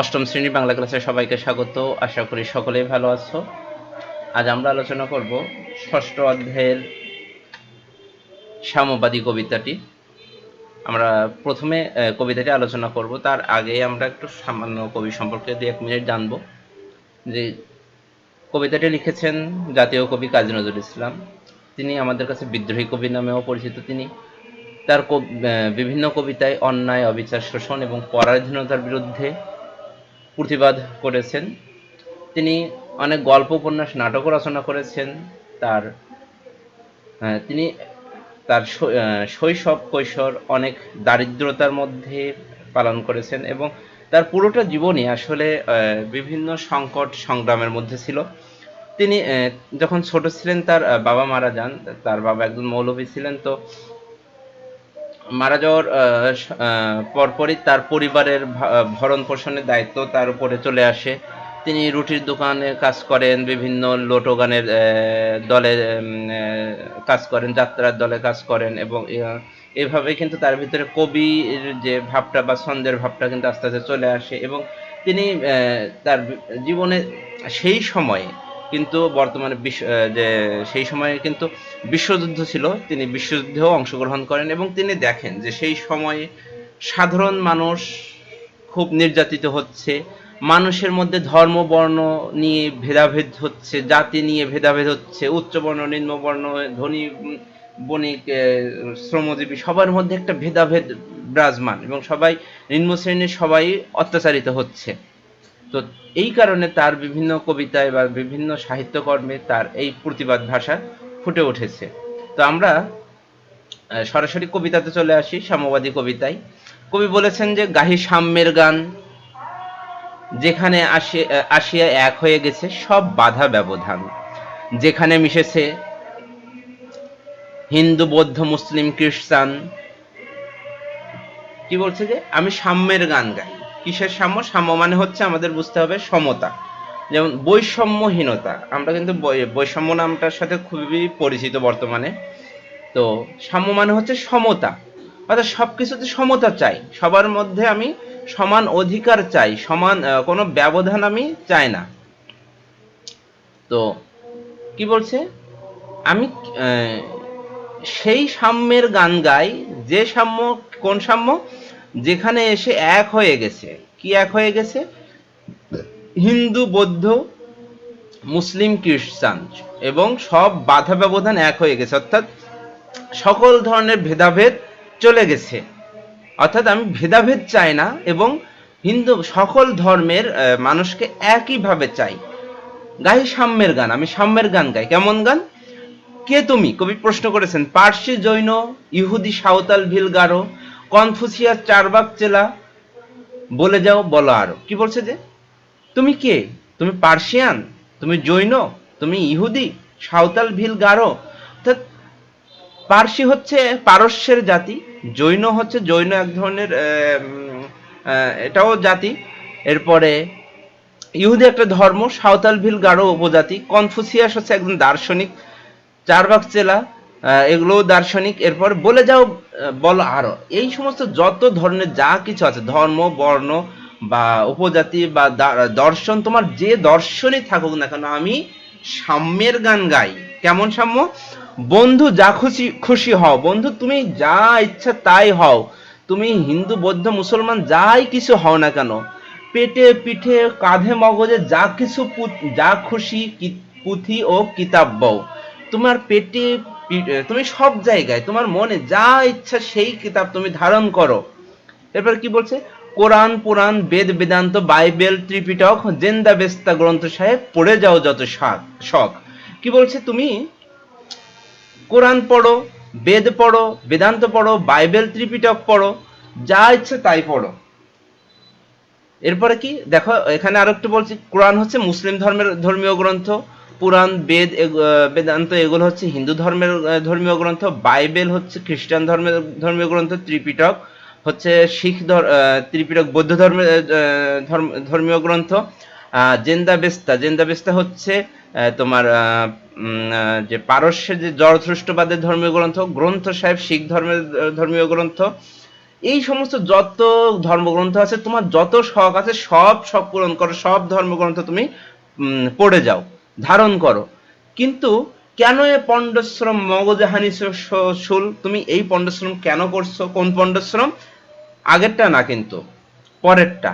অষ্টম শ্রেণি বাংলা ক্লাসে সবাইকে স্বাগত। আশা করি সকলেই ভালো আছো। আজ আমরা আলোচনা করব ষষ্ঠ অধ্যায়ের সাম্যবাদী কবিতাটি। আমরা প্রথমে কবিতাটি আলোচনা করব। তার আগে আমরা একটু সামান্য কবি সম্পর্কে দু এক মিনিট জানব। যে কবিতাটি লিখেছেন জাতীয় কবি কাজী নজরুল ইসলাম। তিনি আমাদের কাছে বিদ্রোহী কবি নামেও পরিচিত তিনি। তার বিভিন্ন কবিতায় অন্যায়, অবিচার, শোষণ এবং পরাধীনতার বিরুদ্ধে প্রতিবাদ করেছেন। তিনি অনেক গল্প উপন্যাস নাটকও রচনা করেছেন। তার তিনি তার শৈশব, কৈশোর অনেক দারিদ্রতার মধ্যে পালন করেছেন এবং তার পুরোটা জীবনই আসলে বিভিন্ন সংকট, সংগ্রামের মধ্যে ছিল। তিনি যখন ছোট ছিলেন, তার বাবা মারা যান। তার বাবা একজন মৌলভী ছিলেন, তো মারা যাওয়ার পরপরই তার পরিবারের ভরণ পোষণের দায়িত্ব তার উপরে চলে আসে। তিনি রুটির দোকানে কাজ করেন, বিভিন্ন লোটো গানের দলে কাজ করেন, যাত্রার দলে কাজ করেন এবং এভাবে কিন্তু তার ভিতরে কবির যে ভাবটা বা ছন্দের ভাবটা কিন্তু আস্তে আস্তে চলে আসে এবং তিনি তার জীবনে সেই সময়ে কিন্তু বর্তমানে বিশ্ব যে সেই সময়ে কিন্তু বিশ্বযুদ্ধ ছিল, তিনি বিশ্বযুদ্ধেও অংশগ্রহণ করেন এবং তিনি দেখেন যে সেই সময়ে সাধারণ মানুষ খুব নির্যাতিত হচ্ছে, মানুষের মধ্যে ধর্ম, বর্ণ নিয়ে ভেদাভেদ হচ্ছে, জাতি নিয়ে ভেদাভেদ হচ্ছে উচ্চবর্ণ নিম্নবর্ণ ধনী, বণিক শ্রমজীবী, সবার মধ্যে একটা ভেদাভেদ বিরাজমান এবং সবাই, নিম্ন শ্রেণির সবাই অত্যাচারিত হচ্ছে। তো এই কারণে তার বিভিন্ন কবিতায় বা বিভিন্ন সাহিত্যকর্মে তার এই প্রতিবাদ ভাষা ফুটে উঠেছে। তো আমরা সরাসরি কবিতাতে চলে আসি, সাম্যবাদী কবিতায়। কবি বলেছেন যে, গাহি সাম্যের গান, যেখানে আসিয়া এক হয়ে গেছে সব বাধা ব্যবধান। যেখানে মিশেছে হিন্দু, বৌদ্ধ, মুসলিম, খ্রিস্টান। কি বলছে যে, আমি সাম্যের গান গাই। কিসের সাম্য? সাম্য মানে হচ্ছে আমাদের বুঝতে হবে সমতা। যেমন বৈষম্যহীনতা। আমরা কিন্তু বৈষম্য নামটার সাথে খুবই পরিচিত বর্তমানে। তো সাম্য মানে হচ্ছে সমতা। অর্থাৎ সব কিছুতে সমতা চাই। সবার মধ্যে আমি সমান অধিকার চাই। সমান কোনো ব্যবধান আমি চাই না। তো কি বলছে? আমি সেই সাম্যের গান গাই। যে সাম্য, কোন সাম্য? যেখানে এসে এক হয়ে গেছে। কি এক হয়ে গেছে? হিন্দু, বৌদ্ধ, মুসলিম খ্রিস্টান এবং সব বাধা ব্যবধান এক হয়ে গেছে। অর্থাৎ সকল ধরনের ভেদাভেদ চলে গেছে। অর্থাৎ আমি ভেদাভেদ চাই না এবং হিন্দু সকল ধর্মের মানুষকে একইভাবে চাই। গাই সাম্যের গান, আমি সাম্যের গান গাই। কেমন গান? কে তুমি? কবি প্রশ্ন করেছেন, পার্সি জৈন, ইহুদি, সাঁওতাল ভিল গারো কনফুসিয়াস চারবাক চেলা বলে যাও, বলো আরও। কি বলছে যে? তুমি কে? তুমি পার্সিয়ান? তুমি জৈন? তুমি ইহুদি? সাঁওতাল, ভিল, গারো? অর্থাৎ পার্সি হচ্ছে পারস্যের জাতি, জৈন হচ্ছে জৈন এক ধরনের এটাও জাতি। এরপরে ইহুদি একটা ধর্ম, সাঁওতাল, ভিল, গারো উপজাতি। কনফুসিয়াস হচ্ছে একজন দার্শনিক চারবাক চেলা আহ, এগুলোও দার্শনিক এরপর বলে যাও বলো আরও। এই সমস্ত যত ধরনের যা কিছু আছে ধর্ম বর্ণ বা উপজাতি বা দর্শন তোমার যে দর্শনই থাকুক না কেন আমি সাম্যের গান গাই। কেমন সাম্য? বন্ধু যা খুশি খুশি হও। বন্ধু তুমি যা ইচ্ছা তাই হও। তুমি হিন্দু বৌদ্ধ মুসলমান যাই কিছু হও না কেন। পেটে পিঠে কাঁধে মগজে যা কিছু যা খুশি পুঁথি ও কিতাব তোমার পেটে তুমি সব জায়গায় তোমার মনে যা ইচ্ছা সেই কিতাব তুমি ধারণ করো। এরপর কি বলছে? Quran, Puran, Veda, Vedanta, Bible, Tripitaka, Zend, Avesta, Granth Sahib, পড়ে যাও যত শখ। কি বলছে তুমি? কোরআন পড়ো, বেদ পড়ো, বেদান্ত পড়ো, বাইবেল, ত্রিপিটক পড়ো, যা ইচ্ছে তাই পড়ো। এরপরে কি? দেখো, এখানে আরও একটু বলছি, কোরআন হচ্ছে মুসলিম ধর্মের ধর্মীয় গ্রন্থ পুরাণ, বেদ বেদান্ত, এগুলো হচ্ছে হিন্দু ধর্মের ধর্মীয় গ্রন্থ, বাইবেল হচ্ছে খ্রিস্টান ধর্মের, ধর্মীয় গ্রন্থ, ত্রিপিটক হচ্ছে শিখ ত্রিপিটক বৌদ্ধ ধর্মের ধর্মীয় গ্রন্থ। জেন্দা বেস্তা জেন্দা বেস্তা হচ্ছে তোমার যে পারস্যের যে জরথ্রষ্টবাদের ধর্মীয় গ্রন্থ গ্রন্থ সাহেব শিখ ধর্মের, ধর্মীয় গ্রন্থ। এই সমস্ত যত ধর্মগ্রন্থ আছে, তোমার যত শখ আছে, সব শখ পূরণ করো, সব ধর্মগ্রন্থ তুমি পড়ে যাও। ধারণ করো। কিন্তু কেন এ পণ্ডশ্রম? মগজহানি শুল, তুমি এই পণ্ডশ্রম কেন করছ? কোন পণ্ডশ্রম? আগেরটা না কিন্তু, পরেরটা।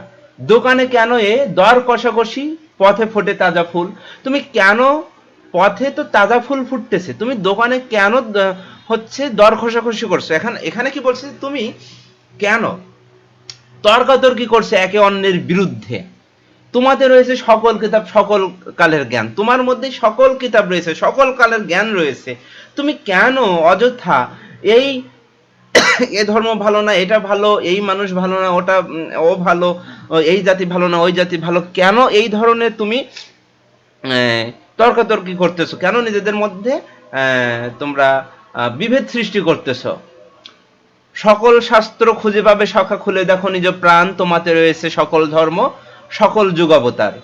দোকানে কেন এ দর কষাকষি, পথে ফোটে তাজা ফুল? তুমি কেন পথে তো তাজা ফুল ফুটতেছে? তুমি দোকানে কেন হচ্ছে দর কষাকষি করছ? এখানে এখানে কি বলছে? তুমি কেন তর্কাতর্কি করছে একে অন্যের বিরুদ্ধে? তোমাদের রয়েছে সকল কিতাব, সকল কালের জ্ঞান। তোমার মধ্যে সকল কিতাব রয়েছে, সকল কালের জ্ঞান রয়েছে। তুমি কেন অযথা এই এ ধর্ম ভালো না, এটা ভালো, এই মানুষ ভালো না, ওটা ও ভালো এই জাতি ভালো না, ওই জাতি ভালো, কেন এই ধরনের তুমি তর্কাতর্কি করতেছো? কেন নিজেদের মধ্যে তোমরা বিভেদ সৃষ্টি করতেছো? সকল শাস্ত্র খুঁজে পাবে, শাখা খুলে দেখো, নিজ প্রাণ তোমাতে রয়েছে সকল ধর্ম। সকল যুগাবতার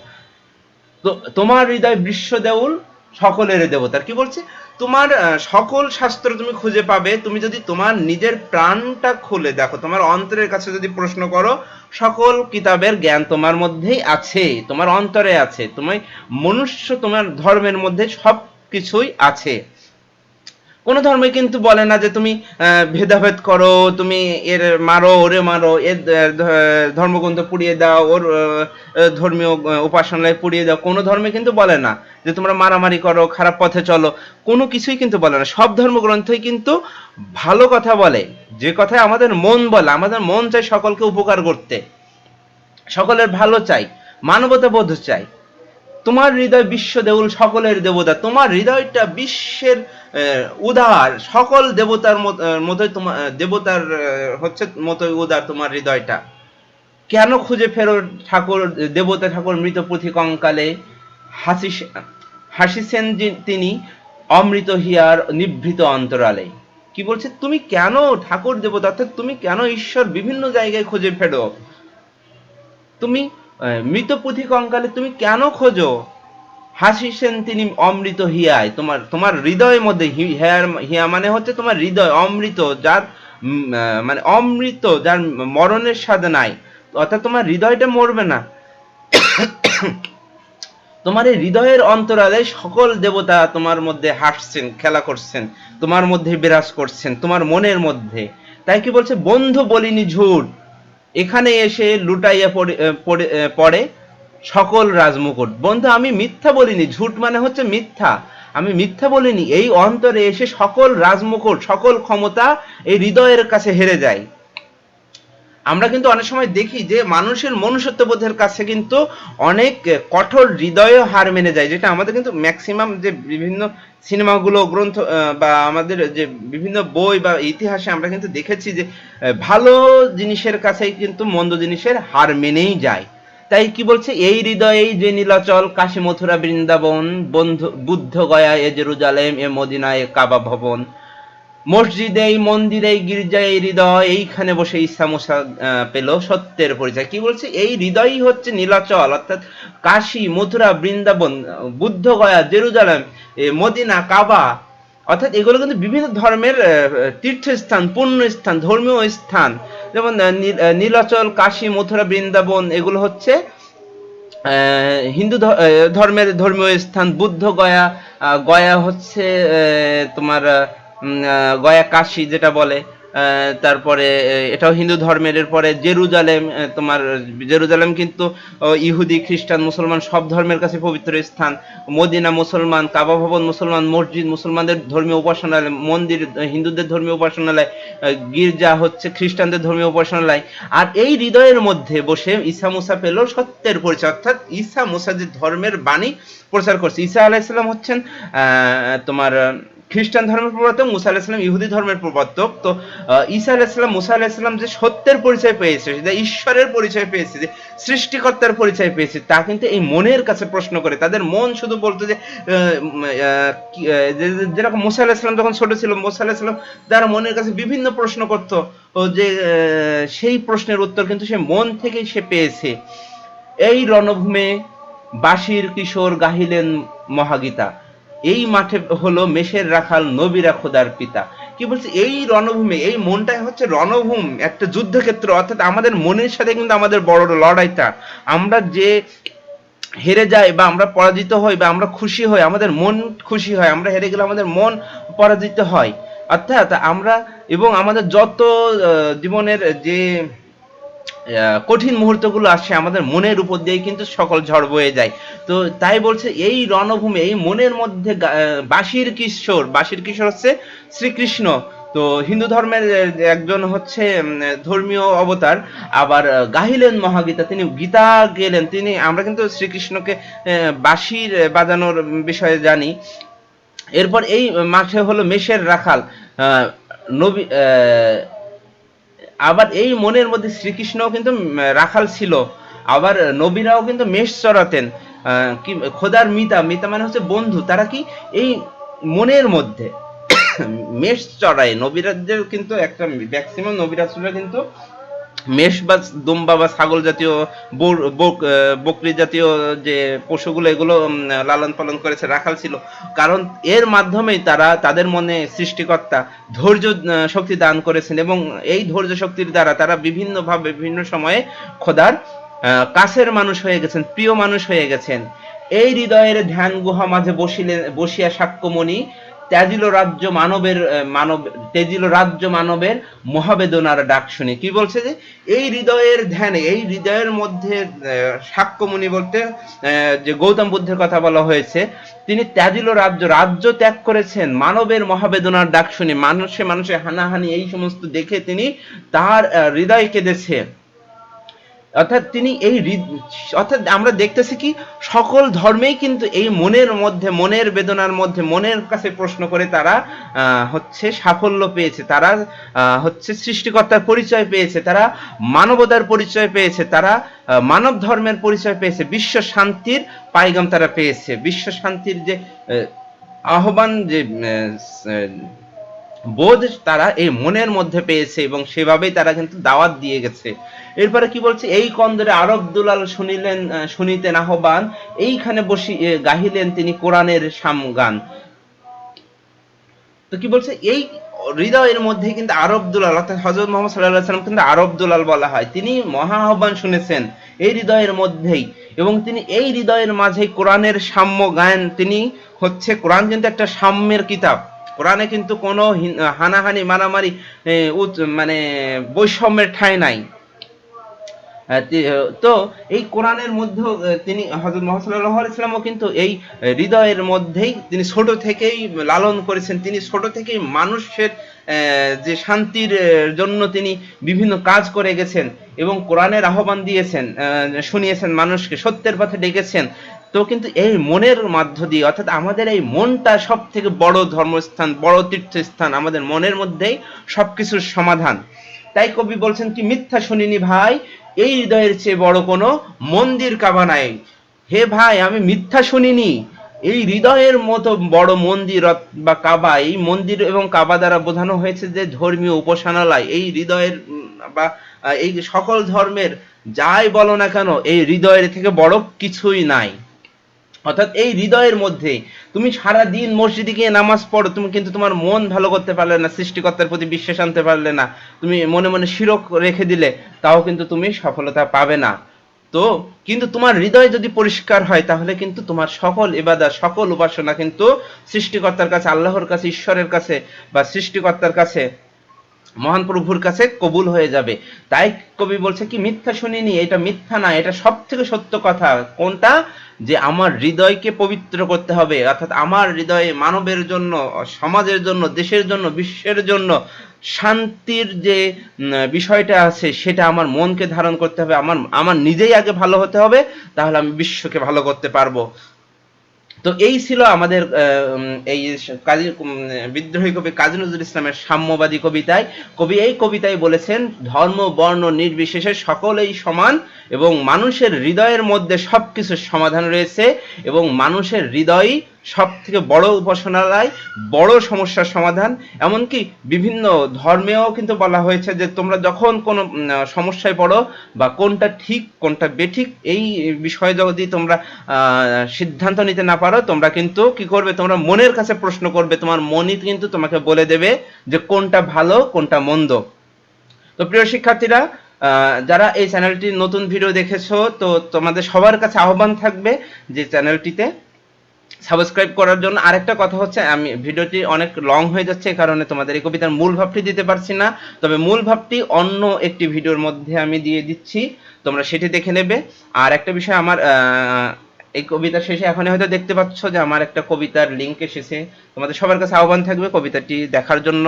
তোমার হৃদয় বিশ্ব দেউল, সকলের দেবতার। কি বলছে? তোমার সকল শাস্ত্র তুমি খুঁজে পাবে। তুমি যদি তোমার নিজের প্রাণটা খুলে দেখো, তোমার অন্তরের কাছে যদি প্রশ্ন করো, সকল কিতাবের জ্ঞান তোমার মধ্যেই আছে, তোমার অন্তরে আছে, তুমি মনুষ্য তোমার ধর্মের মধ্যে সব কিছুই আছে। কোন ধর্মে কিন্তু বলে না যে তুমি ভেদাভেদ করো, তুমি এর মারো, ওরে মারো, এর ধর্মগ্রন্থ পুড়িয়ে দাও, ওর ধর্মীয় উপাসনায় পুড়িয়ে দাও, কোনো ধর্মে কিন্তু বলে না যে তোমরা মারামারি করো, খারাপ পথে চলো, কোনো কিছুই কিন্তু বলে না। সব ধর্মগ্রন্থই কিন্তু ভালো কথা বলে, যে কথায় আমাদের মন বলে, আমাদের মন চাই সকলকে উপকার করতে, সকলের ভালো চাই মানবতা বোধ চাই। তোমার হৃদয় বিশ্ব দেউল সকলের দেবতা, তোমার হৃদয়টা বিশ্বের উদার, সকল দেবতার মত- মতোই তোমার দেবতার হচ্ছে মতোই উদার তোমার হৃদয়টা। কেন খুঁজে ফেরো ঠাকুর, দেবতা ঠাকুর মৃত পুঁথি কঙ্কালে হাসি হাসিছেন তিনি অমৃত হিয়ার নিভৃত অন্তরালে। কি বলছে? তুমি কেন ঠাকুর দেবতা? অর্থাৎ তুমি কেন ঈশ্বর বিভিন্ন জায়গায় খুঁজে ফেরো? তুমি মৃত পুঁথি কঙ্কালে তুমি কেন খোঁজো? হাসিছেন তিনি অমৃত হিয়ায়। তোমার তোমার হৃদয়ের মধ্যে হিয়া মানে হচ্ছে তোমার হৃদয় অমৃত, যার মানে অমৃত, যার মরণের স্বাদ নাই। অর্থাৎ তোমার হৃদয়টা মরবে না। তোমার এই হৃদয়ের অন্তরালে সকল দেবতা তোমার মধ্যে হাসছেন, খেলা করছেন, তোমার মধ্যে বিরাজ করছেন, তোমার মনের মধ্যে। তাই কি বলছে? বন্ধু বলিনি ঝুট। এখানে এসে লুটাইয়া পড়ে সকল রাজমুকুট। বন্ধু, আমি মিথ্যা বলিনি। ঝুট মানে হচ্ছে মিথ্যা। আমি মিথ্যা বলিনি। এই অন্তরে এসে সকল রাজমুকুট, সকল ক্ষমতা এই হৃদয়ের কাছে হেরে যায়। আমরা কিন্তু অনেক সময় দেখি যে মানুষের মনুষ্যত্ববোধের কাছে কিন্তু অনেক কঠোর হৃদয় হার মেনে যায়, যেটা আমাদের কিন্তু ম্যাক্সিমাম যে বিভিন্ন সিনেমাগুলো, গ্রন্থ বা আমাদের যে বিভিন্ন বই বা ইতিহাসে আমরা কিন্তু দেখেছি যে ভালো জিনিসের কাছেই কিন্তু মন্দ জিনিসের হার মেনেই যায়। তাই কি বলছে? এই হৃদয়েই যে নীলাচল কাশী মথুরা বৃন্দাবন, বন্ধু বুদ্ধ গয়া এ জেরুজালেম, এ মদিনা এ কাবা ভবন। মসজিদে এই মন্দিরে এই গির্জায় এই হৃদয়, এইখানে বসে ইসা মুসা পেল সত্যের পরিচয়। কি বলছে? এই হৃদয়ই হচ্ছে নীলাচল, অর্থাৎ Kashi, Mathura, Vrindavan Bodhgaya Buddha Gaya, Jerusalem Medina, Kaaba, অর্থাৎ এগুলো কিন্তু বিভিন্ন ধর্মের তীর্থস্থান পুণ্য স্থান ধর্মীয় স্থান। যেমন নীল- নীলাচল, কাশী, মথুরা, বৃন্দাবন, এগুলো হচ্ছে হিন্দু ধর্মের ধর্মীয় স্থান, বুদ্ধ গয়া গয়া হচ্ছে তোমার গয়া কাশি যেটা বলে তারপরে এটাও হিন্দু ধর্মের, এরপরে জেরুজালেম তোমার জেরুজালেম কিন্তু ইহুদি, খ্রিস্টান, মুসলমান সব ধর্মের কাছে পবিত্র স্থান। মদিনা মুসলমান, কাবা ভবন মুসলমান, মসজিদ মুসলমানদের ধর্মীয় উপাসনালয়, মন্দির হিন্দুদের ধর্মীয় উপাসনালয় গির্জা হচ্ছে খ্রিস্টানদের ধর্মীয় উপাসনালয়। আর এই হৃদয়ের মধ্যে বসে ঈসা মুসা পেল সত্যের পরিচয়, অর্থাৎ ঈসা মুসা যে ধর্মের বাণী প্রচার করছে। ঈসা আলাইসাল্লাম হচ্ছেন তোমার খ্রিস্টান ধর্মের প্রবর্তক, মুসা আলাহিসাল্লাম ইহুদি ধর্মের প্রবর্তক। তো ঈসা আলাহিসাল্লাম মুসা আলাহিসাল্লাম যে সত্যের পরিচয় পেয়েছে, যে ঈশ্বরের পরিচয় পেয়েছে, যে সৃষ্টিকর্তার পরিচয় পেয়েছে, তা কিন্তু এই মনের কাছে প্রশ্ন করে। তাদের মন শুধু বলতো যে যেরকম মুসা আলাহিসাল্লাম যখন ছোট ছিল, মুসা আলাহিসাল্লাম তার মনের কাছে বিভিন্ন প্রশ্ন করতো যে সেই প্রশ্নের উত্তর কিন্তু সে মন থেকেই সে পেয়েছে। এই রণভূমে বাসির কিশোর গাহিলেন মহাগীতা। এই মাঠে হলো মেষের রাখাল, নবীরা খোদার পিতা। কি বলছে? এই রণভূমি, এই মনটাই হচ্ছে রণভূম, একটা যুদ্ধক্ষেত্র। অর্থাৎ আমাদের মনের সাথে কিন্তু আমাদের বড় লড়াইটা আমরা যে হেরে যাই বা আমরা পরাজিত হই বা আমরা খুশি হই, আমাদের মন খুশি হয়, আমরা হেরে গেলে আমাদের মন পরাজিত হয়। অর্থাৎ আমরা এবং আমাদের যত জীবনের যে কঠিন মুহূর্তগুলো আসে আমাদের মনের উপর দিয়ে কিন্তু সকল ঝড় বয়ে যায়। তো তাই বলছে, এই রণভূমি, এই মনের মধ্যে বাঁশির কিশোর বাঁশির কিশোর হচ্ছে শ্রীকৃষ্ণ। তো হিন্দু ধর্মের একজন হচ্ছে ধর্মীয় অবতার, আবার গাহিলেন মহাগীতা, তিনি গীতা গেলেন, তিনি, আমরা কিন্তু শ্রীকৃষ্ণকে বাঁশির বাজানোর বিষয়ে জানি। এরপর এই মাঠে হলো মেষের রাখাল। নবী আবার এই মনের মধ্যে শ্রীকৃষ্ণও কিন্তু রাখাল ছিল। আবার নবীরাও কিন্তু মেষ চড়াতেন। কি, খোদার মিতা মিতা মানে হচ্ছে বন্ধু। তারা কি, এই মনের মধ্যে মেষ চড়ায়। নবীরাজদের কিন্তু একটা ম্যাক্সিমাম নবীরাজরা কিন্তু মেষ বা দুম্বা বা ছাগল জাতীয় বকরি জাতীয় যে পশুগুলো, এগুলো লালন পালন করেছে রাখাল ছিল। কারণ এর মাধ্যমেই তারা, তাদের মনে সৃষ্টিকর্তা ধৈর্য শক্তি দান করেছেন এবং এই ধৈর্য শক্তির দ্বারা তারা বিভিন্ন ভাবে বিভিন্ন সময়ে খোদার কাছের মানুষ হয়ে গেছেন, প্রিয় মানুষ হয়ে গেছেন। এই হৃদয়ের ধ্যান গুহা মাঝে বসিলে, বসিয়া সাক্ষ্যমণি ত্যাজিল রাজ্য মানবের মানব তেজিল রাজ্য মানবের মহাবেদনার ডাক শুনি। কি বলছে যে, এই হৃদয়ের ধ্যানে, এই হৃদয়ের মধ্যে সাক্ষ্যমণি বলতে যে গৌতম বুদ্ধের কথা বলা হয়েছে, তিনি ত্যাজিল রাজ্য রাজ্য ত্যাগ করেছেন, মানবের মহাবেদনার ডাক শুনি। মানুষে মানুষে হানাহানি, এই সমস্ত দেখে তিনি তার হৃদয় কেঁদেছে। অর্থাৎ তিনি এই অর্থাৎ আমরা দেখতেছি কি, সকল ধর্মেই কিন্তু এই মনের মধ্যে, মনের বেদনার মধ্যে, মনের কাছে প্রশ্ন করে তারা হচ্ছে সাফল্য পেয়েছে, তারা হচ্ছে সৃষ্টিকর্তার পরিচয় পেয়েছে, তারা মানবতার পরিচয় পেয়েছে, তারা মানব ধর্মের পরিচয় পেয়েছে, বিশ্ব শান্তির পাইগাম তারা পেয়েছে, বিশ্ব শান্তির যে আহ্বান যে বোধ তারা এই মনের মধ্যে পেয়েছে এবং সেভাবেই তারা কিন্তু দাওয়াত দিয়ে গেছে। এরপরে কি বলছে? এই কন্দরে আরব দুলাল শুনিলেন শুনিতেন আহ্বান, এইখানে বসি গাহিলেন তিনি কোরআনের সামগান। তো কি বলছে? এই হৃদয়ের মধ্যে কিন্তু আরব দুলাল অর্থাৎ হজরত মোহাম্মদ সাল্লাহ সাল্লাম কিন্তু আরব দুলাল বলা হয়। তিনি মহা আহ্বান শুনেছেন এই হৃদয়ের মধ্যেই এবং তিনি এই হৃদয়ের মাঝে কোরআনের সাম্য গায়ন তিনি হচ্ছে, কোরআন কিন্তু একটা সাম্যের কিতাব। কোরআনে কিন্তু কোনো হানাহানি, মারামারি মানে বৈষম্যের ঠাঁই নাই। তি- এই কোরআনের মধ্যেও তিনি হজরত মোহাম্মদ ইসলামও কিন্তু এই হৃদয়ের মধ্যেই তিনি ছোট থেকেই লালন করেছেন। তিনি ছোট থেকেই মানুষের যে শান্তির জন্য তিনি বিভিন্ন কাজ করে গেছেন এবং কোরআনের আহ্বান দিয়েছেন শুনিয়েছেন মানুষকে, সত্যের পথে ডেকেছেন। তো কিন্তু এই মনের মাধ্য দিয়ে, অর্থাৎ আমাদের এই মনটা সব থেকে বড় ধর্মস্থান, বড় তীর্থস্থান, আমাদের মনের মধ্যেই সবকিছুর সমাধান। তাই কবি বলছেন কি, মিথ্যা শুনিনি ভাই, এই হৃদয়ের চেয়ে বড় কোনো মন্দির কাবা নাই। হে ভাই, আমি মিথ্যা শুনিনি। এই হৃদয়ের মতো বড় মন্দির বা কাবা, এই মন্দির এবং কাবা দ্বারা বোঝানো হয়েছে যে ধর্মীয় উপাসনালয়, এই হৃদয়ের, বা, এই সকল ধর্মের, যাই বলো না কেন, এই হৃদয়ের থেকে বড় কিছুই নাই। অর্থাৎ এই হৃদয়ের মধ্যে তুমি সারা দিন মসজিদে গিয়ে নামাজ পড়ো, তুমি কিন্তু তোমার মন ভালো করতে পারলে না, সৃষ্টিকর্তার প্রতি বিশ্বাস আনতে পারলে না, তুমি মনে মনে শিরক রেখে দিলে, তাও কিন্তু তুমি সফলতা পাবে না। তো কিন্তু তোমার হৃদয় যদি পরিষ্কার হয়, তাহলে কিন্তু তোমার সকল ইবাদা সকল উপাসনা কিন্তু সৃষ্টিকর্তার কাছে, আল্লাহর কাছে, ঈশ্বরের কাছে বা সৃষ্টিকর্তার কাছে মহান প্রভুর কাছে কবুল হয়ে যাবে। তাই কবি বলছে কি, মিথ্যা শুনিনি, এটা মিথ্যা না, এটা সব থেকে সত্য কথা। কোনটা? যে আমার হৃদয়কে পবিত্র করতে হবে, অর্থাৎ আমার হৃদয়ে মানবের জন্য, সমাজের জন্য, দেশের জন্য, বিশ্বের জন্য শান্তির যে বিষয়টা আছে, সেটা আমার মনকে ধারণ করতে হবে, আমার আমার নিজেই আগে ভালো হতে হবে, তাহলে আমি বিশ্বকে ভালো করতে পারব। তো এই ছিল আমাদের এই কাজী বিদ্রোহী কবি কাজী নজরুল ইসলামের সাম্যবাদী কবিতায়। কবি এই কবিতায় বলেছেন, ধর্ম, বর্ণ নির্বিশেষে সকলেই সমান এবং মানুষের হৃদয়ের মধ্যে সবকিছুর সমাধান রয়েছে এবং মানুষের হৃদয়ই সব থেকে বড় উপাসনালয়, বড় সমস্যার সমাধান, এমনকি বিভিন্ন ধর্মেও কিন্তু বলা হয়েছে যে তোমরা যখন কোনো সমস্যায় পড়ো বা কোনটা ঠিক, কোনটা বেঠিক, এই বিষয়ে যদি তোমরা সিদ্ধান্ত নিতে না পারো, তোমরা কিন্তু কি করবে? তোমরা মনের কাছে প্রশ্ন করবে, তোমার মনই কিন্তু তোমাকে বলে দেবে যে কোনটা ভালো, কোনটা মন্দ। তো প্রিয় শিক্ষার্থীরা যারা এই চ্যানেলটি নতুন ভিডিও দেখেছ, তো তোমাদের সবার কাছে আহ্বান থাকবে যে চ্যানেলটিতে সাবস্ক্রাইব করার জন্য আরেকটা কথা হচ্ছে, আমি ভিডিওটি অনেক লং হয়ে যাচ্ছে, এই কারণে তোমাদের এই কবিতার মূল ভাবটি দিতে পারছি না। তবে মূল ভাবটি অন্য একটি ভিডিওর মধ্যে আমি দিয়ে দিচ্ছি, তোমরা সেটি দেখে নেবে। আর একটা বিষয় আমার এই কবিতার শেষে এখন হয়তো দেখতে পাচ্ছ যে আমার একটা কবিতার লিংক এসেছে। তোমাদের সবার কাছে আহ্বান থাকবে কবিতাটি দেখার জন্য।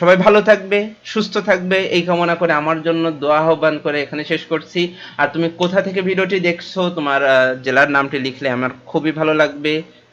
সবাই ভালো থাকবে, সুস্থ থাকবে, এই কামনা করে আমার জন্য দোয়া আহ্বান করে এখানে শেষ করছি। আর তুমি কোথা থেকে ভিডিওটি দেখছ, তোমার জেলার নামটি লিখলে আমার খুবই ভালো লাগবে।